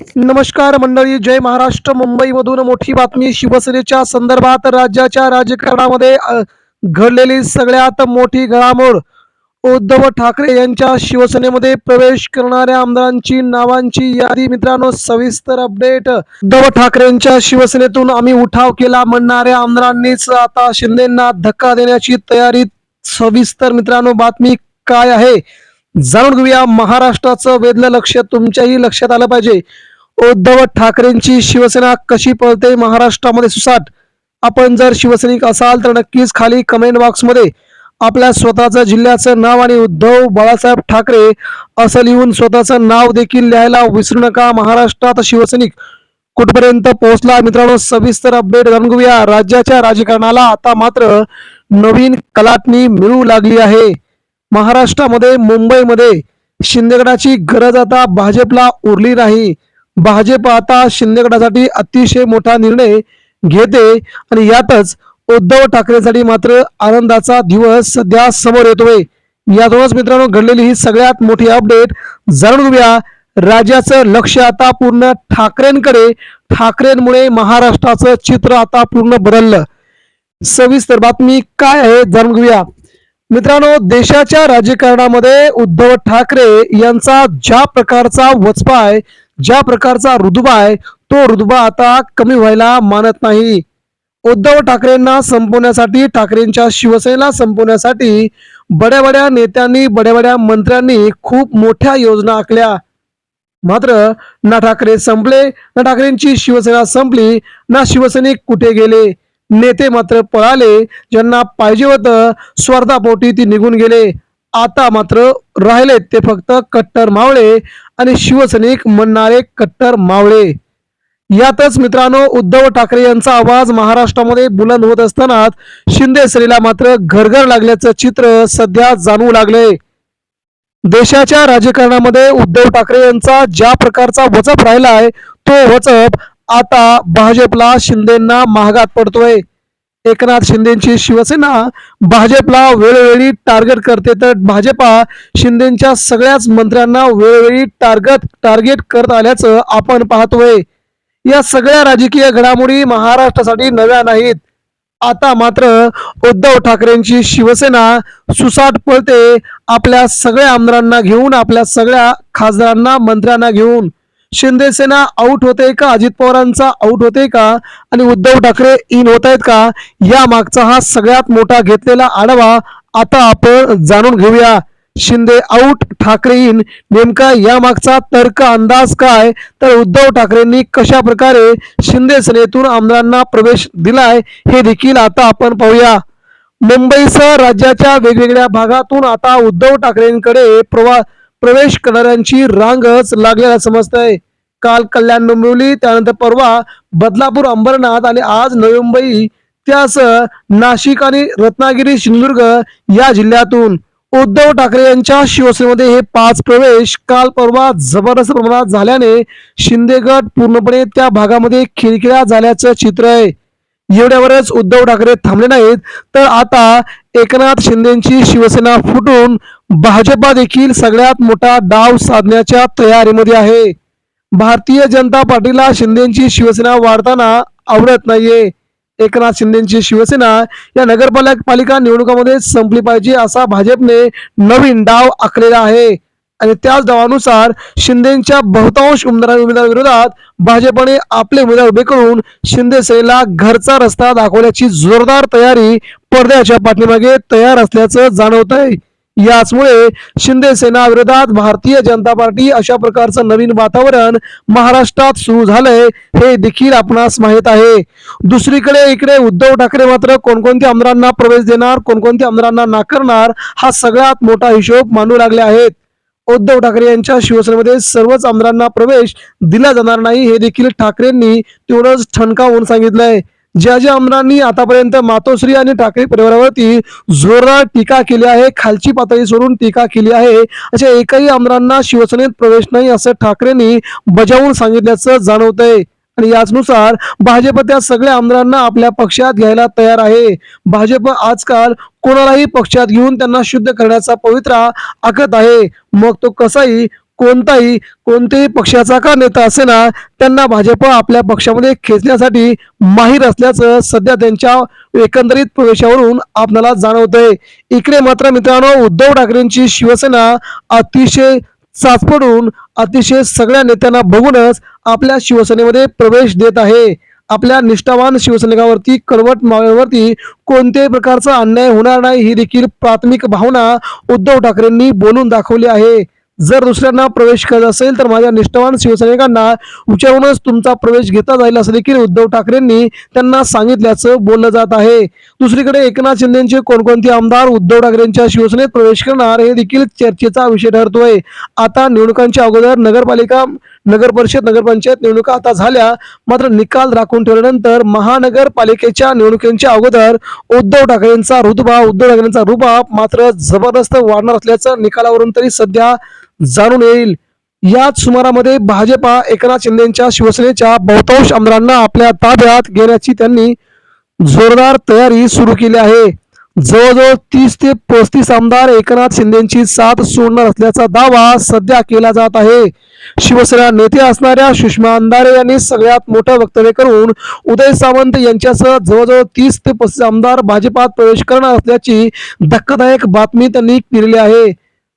नमस्कार मंडळी जय महाराष्ट्र मुंबईमधून मोठी बातमी. शिवसेनेच्या संदर्भात राज्याच्या राजकारणामध्ये घडलेली सगळ्यात मोठी घडामोड. उद्धव ठाकरे यांच्या शिवसेनेमध्ये प्रवेश करणाऱ्या आमदारांची नावांची यादी मित्रांनो सविस्तर अपडेट उद्धव ठाकरेंच्या शिवसेनेतून आम्ही उठाव केला म्हणणाऱ्या आमदारांनीच आता शिंदेना धक्का देण्याची तयारी. सविस्तर मित्रांनो बातमी काय आहे? जाणून घेऊया महाराष्ट्राचं वेधलं लक्ष. तुमच्याही लक्षात आलं पाहिजे. उद्धव ठाकरेंची शिवसेना कशी पळते? महाराष्ट्रामध्ये सुसाट. आपण जर शिवसैनिक असाल तर नक्कीच खाली कमेंट बॉक्समध्ये आपल्या स्वतःचं जिल्ह्याचं नाव आणि उद्धव बाळासाहेब ठाकरे असं लिहून स्वतःचं नाव देखील लिहायला विसरू नका. महाराष्ट्रात शिवसैनिक कुठपर्यंत पोहोचला? मित्रांनो सविस्तर अपडेट जाणून घेऊया. राज्याच्या राजकारणाला आता मात्र नवीन कलाटणी मिळू लागली आहे. महाराष्ट्रामध्ये मुंबईमध्ये शिंदेगडाची गरज आता भाजपला उरली नाही. भाजप आता शिंदेगडासाठी अतिशय मोठा निर्णय घेते आणि यातच उद्धव ठाकरेंसाठी मात्र आनंदाचा दिवस सध्या समोर येतोय. यातूनच मित्रांनो घडलेली ही सगळ्यात मोठी अपडेट जाणून घेऊया. राज्याचं लक्ष आता पूर्ण ठाकरेंकडे. ठाकरेंमुळे महाराष्ट्राचं चित्र आता पूर्ण बदललं. सविस्तर बातमी काय आहे जाणून घेऊया. मित्रांनो देशाच्या राजकारणामध्ये उद्धव ठाकरे यांचा ज्या प्रकारचा वचपा आहे ज्या प्रकारचा रुदबा आहे तो रुदबा आता कमी व्हायला मानत नाही. उद्धव ठाकरेंना संपवण्यासाठी ठाकरेंच्या शिवसेनेला संपवण्यासाठी बड्या बड्या नेत्यांनी बड्या बड्या मंत्र्यांनी खूप मोठ्या योजना आखल्या. मात्र ना ठाकरे संपले ना ठाकरेंची शिवसेना संपली ना शिवसैनिक कुठे गेले? नेते मात्र पळाले ज्यांना पाहिजे होतं स्वर्धापोटी ती निघून गेले. आता मात्र राहिले ते फक्त कट्टर मावळे आणि शिवसैनिक म्हणणारे कट्टर मावळे. यातच मित्रांनो उद्धव ठाकरे यांचा आवाज महाराष्ट्रामध्ये बुलंद होत असतानाच शिंदे सेनेला मात्र घरघर लागल्याचं चित्र सध्या जाणवू लागले देशाच्या राजकारणामध्ये उद्धव ठाकरे यांचा ज्या प्रकारचा वचप राहिलाय तो वचप आता भाजपला शिंदेना महागात पडतोय. एकनाथ शिंदेची शिवसेना भाजपला वेळोवेळी टार्गेट करते. तर भाजपा शिंदेच्या सगळ्याच मंत्र्यांना वेळोवेळी टार्गेट टार्गेट करत आल्याचं आपण पाहतोय. या सगळ्या राजकीय घडामोडी महाराष्ट्रासाठी नव्या नाहीत. आता मात्र उद्धव ठाकरेंची शिवसेना सुसाट पळते. आपल्या सगळ्या आमदारांना घेऊन आपल्या सगळ्या खासदारांना मंत्र्यांना घेऊन. शिंदे सेना आउट होते का? अजित पवारांचा आउट होते का? आणि उद्धव ठाकरे इन होत आहेत का? या मागचा हा सगळ्यात मोठा घेतलेला आढावा आता आपण जाणून घेऊया. शिंदे आउट ठाकरे इन नेमका या मागचा तर्क अंदाज काय? तर उद्धव ठाकरेंनी कशा प्रकारे शिंदे सेनेतून आमदारांना प्रवेश दिलाय हे देखील आता आपण पाहूया. मुंबईसह राज्याच्या वेगवेगळ्या भागातून आता उद्धव ठाकरेंकडे प्रवा प्रवेश करणाऱ्यांची रांगच लागलेला समजतंय. काल कल्याण डोंबिवली त्यानंतर परवा बदलापूर अंबरनाथ आणि आज नवी मुंबई त्यासह नाशिक आणि रत्नागिरी सिंधुदुर्ग या जिल्ह्यातून उद्धव ठाकरे यांच्या शिवसेनेमध्ये हे पाच प्रवेश काल परवा जबरदस्त प्रमाणात झाल्याने शिंदे गट पूर्णपणे त्या भागामध्ये खिळखिळा झाल्याचं चित्र आहे. एवढ्यावरच उद्धव ठाकरे थांबले नाहीत. तर आता एकनाथ शिंदेची शिवसेना फुटून भाजपा देखील सगळ्यात मोठा डाव साधण्याच्या तयारीमध्ये आहे. भारतीय जनता पार्टीला शिंदेची शिवसेना वाढताना आवडत नाहीये. एकनाथ शिंदेची शिवसेना या नगरपालिका पालिका निवडणुकामध्ये संपली पाहिजे असा भाजपने नवीन डाव आखलेला आहे. आणि त्याच दावानुसार शिंदेच्या बहुतांश उमेदवार उमेदवाराविरोधात भाजपने आपले उमेदवार उभे करून शिंदे सेनेला घरचा रस्ता दाखवण्याची जोरदार तयारी पडद्याच्या पाठीमागे तयार असल्याचं जाणवत आहे याचमुळे शिंदे सेना विरोधात भारतीय जनता पार्टी अशा प्रकारचं नवीन वातावरण महाराष्ट्रात सुरू झालंय हे देखील आपणास माहीत आहे. दुसरीकडे इकडे उद्धव ठाकरे मात्र कोणकोणत्या आमदारांना प्रवेश देणार कोणकोणत्या आमदारांना नाकारणार हा सगळ्यात मोठा हिशोब मांडू लागले आहेत. उद्धव ठाकरे यांच्या शिवसेनेमध्ये सर्वच आमदारांना प्रवेश दिला जाणार नाही हे देखील ठाकरेंनी तेवढंच ठणकावून सांगितलंय. ज्या ज्या आमदारांनी आतापर्यंत मातोश्री आणि ठाकरे परिवारावरती जोरदार टीका केली आहे खालची पातळी सोडून टीका केली आहे अशा एकही आमदारांना शिवसेनेत प्रवेश नाही असं ठाकरेंनी बजावून सांगितल्याचं जाणवतंय. आणि याचनुसार भाजप त्या सगळ्या आमदारांना आपल्या पक्षात घ्यायला तयार आहे. भाजप आजकाल कोणालाही पक्षात घेऊन त्यांना शुद्ध करण्याचा पवित्रा आखत आहे. मग तो कसाही कोणताही कोणत्याही पक्षाचा का नेता असेना त्यांना भाजप आपल्या पक्षामध्ये खेचण्यासाठी माहीर असल्याचं सध्या त्यांच्या एकंदरीत प्रवेशावरून आपल्याला जाणवतंय. इकडे मात्र मित्रांनो उद्धव ठाकरेंची शिवसेना अतिशय साचपडून अतिशय सगळ्या नेत्यांना बघूनच आपल्या शिवसेनेमध्ये प्रवेश देत आहे. आपल्या निष्ठावान शिवसैनिकावरती कडवट मावळ्यावरती कोणत्याही प्रकारचा अन्याय होणार नाही ही देखील प्राथमिक भावना उद्धव ठाकरेंनी बोलून दाखवली आहे. जर दुसऱ्यांना प्रवेश करत असेल तर माझ्या निष्ठावान शिवसैनिकांना विचारूनच तुमचा प्रवेश घेता जाईल असं देखील उद्धव ठाकरेंनी त्यांना सांगितल्याचं बोललं जात आहे. दुसरीकडे एकनाथ शिंदेचे कोणकोणते आमदार उद्धव ठाकरेंच्या शिवसेनेत प्रवेश करणार हे देखील चर्चेचा विषय ठरतोय. आता निवडणुकांच्या अगोदर नगरपालिका नगर परिषद नगरपंचायत निवडणुका आता झाल्या. मात्र निकाल राखून ठेवल्यानंतर महानगरपालिकेच्या निवडणुकीच्या अगोदर उद्धव ठाकरेंचा रुतबा उद्धव ठाकरेंचा रुबाब मात्र जबरदस्त वाढणार असल्याचं निकालावरून तरी सध्या जाणून येईल. याच सुमारामध्ये भाजपा एकनाथ शिंदेच्या शिवसेनेच्या बहुतांश आमदारांना आपल्या ताब्यात घेण्याची त्यांनी जोरदार तयारी सुरू केली आहे. जवळजवळ तीस ते पस्तीस आमदार एकनाथ शिंदेची साथ सोडणार असल्याचा दावा सध्या केला जात आहे. शिवसेना नेते असणाऱ्या सुषमा अंधारे यांनी सगळ्यात मोठं वक्तव्य करून उदय सावंत यांच्यासह जवळजवळ तीस ते पस्तीस आमदार भाजपात प्रवेश करणार असल्याची धक्कादायक बातमी त्यांनी दिलेली आहे.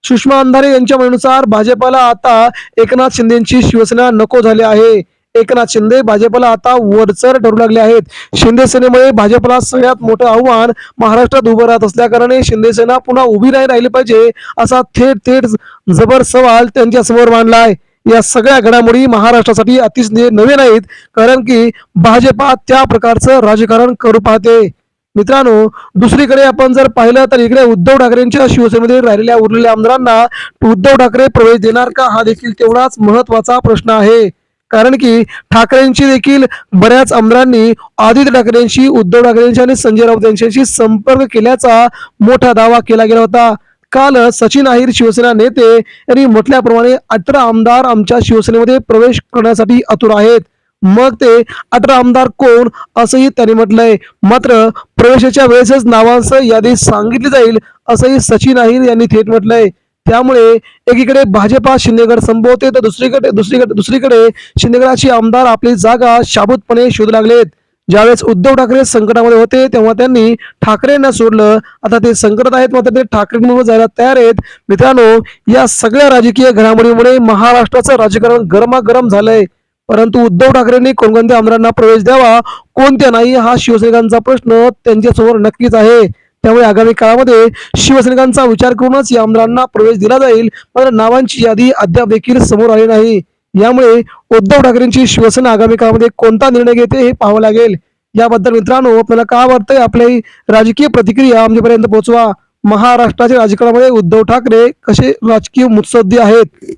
सुषमा अंधारे यांच्या म्हणण्यानुसार भाजपाला आता एकनाथ शिंदेची शिवसेना नको झाली आहे. एकनाथ शिंदे भाजपला आता वरचर ठरू लागले आहेत. शिंदे सेनेमुळे भाजपला सगळ्यात मोठं आव्हान महाराष्ट्रात उभं राहत असल्याकारणे शिंदे सेना पुन्हा उभी नाही राहिली पाहिजे असा थेट थेट जबर सवाल त्यांच्यासमोर आहे. या सगळ्या घडामोडी महाराष्ट्रासाठी अतिशय नवे नाहीत कारण की भाजपा त्या प्रकारचं राजकारण करू पाहते. मित्रांनो दुसरीकडे आपण जर पाहिलं तर इकडे उद्धव ठाकरेंच्या शिवसेनेमध्ये राहिलेल्या उरलेल्या आमदारांना उद्धव ठाकरे प्रवेश देणार का? हा देखील तेवढाच महत्त्वाचा प्रश्न आहे. कारण की ठाकरेंची देखील बऱ्याच आमदारांनी आदित्य ठाकरेंशी उद्धव ठाकरेंशी आणि संजय राऊत यांच्याशी संपर्क केल्याचा मोठा दावा केला गेला होता. काल सचिन अहिर शिवसेना नेते यांनी म्हटल्याप्रमाणे अठरा आमदार आमच्या शिवसेनेमध्ये प्रवेश करण्यासाठी आतुर आहेत. मग ते अठरा आमदार कोण असंही त्यांनी म्हटलंय. मात्र प्रवेशाच्या वेळेसच नावांचं यादी सांगितली जाईल असंही सचिन अहिर यांनी थेट म्हटलंय. त्यामुळे एकीकडे भाजपा शिंदेगड संपवते तर दुसरीकडे दुसरीकडे दुसरीकडे शिंदेगडाचे आमदार आपली जागा शाबूतपणे शोधू लागलेत. ज्यावेळेस उद्धव ठाकरे संकटामध्ये होते तेव्हा त्यांनी ठाकरेंना सोडलं. आता ते संकटात आहेत मात्र ते ठाकरेंबरोबर जायला तयार आहेत. मित्रांनो या सगळ्या राजकीय घडामोडीमुळे महाराष्ट्राचं राजकारण गरमागरम झालंय. परंतु उद्धव ठाकरेंनी कोणकोणत्या आमदारांना प्रवेश द्यावा कोणत्या नाही हा शिवसैनिकांचा प्रश्न त्यांच्यासमोर नक्कीच आहे. त्यामुळे आगामी काळामध्ये शिवसैनिकांचा विचार करूनच या आमदारांना प्रवेश दिला जाईल. मात्र नावांची यादी अद्याप देखील समोर आली नाही. यामुळे उद्धव ठाकरेंची शिवसेना आगामी काळामध्ये कोणता निर्णय घेते हे पाहावं लागेल. याबद्दल मित्रांनो आपल्याला काय वाटतंय? आपली राजकीय प्रतिक्रिया आमच्यापर्यंत पोहोचवा. महाराष्ट्राच्या राजकारणामध्ये उद्धव ठाकरे कसे राजकीय मुत्सद्दी आहेत?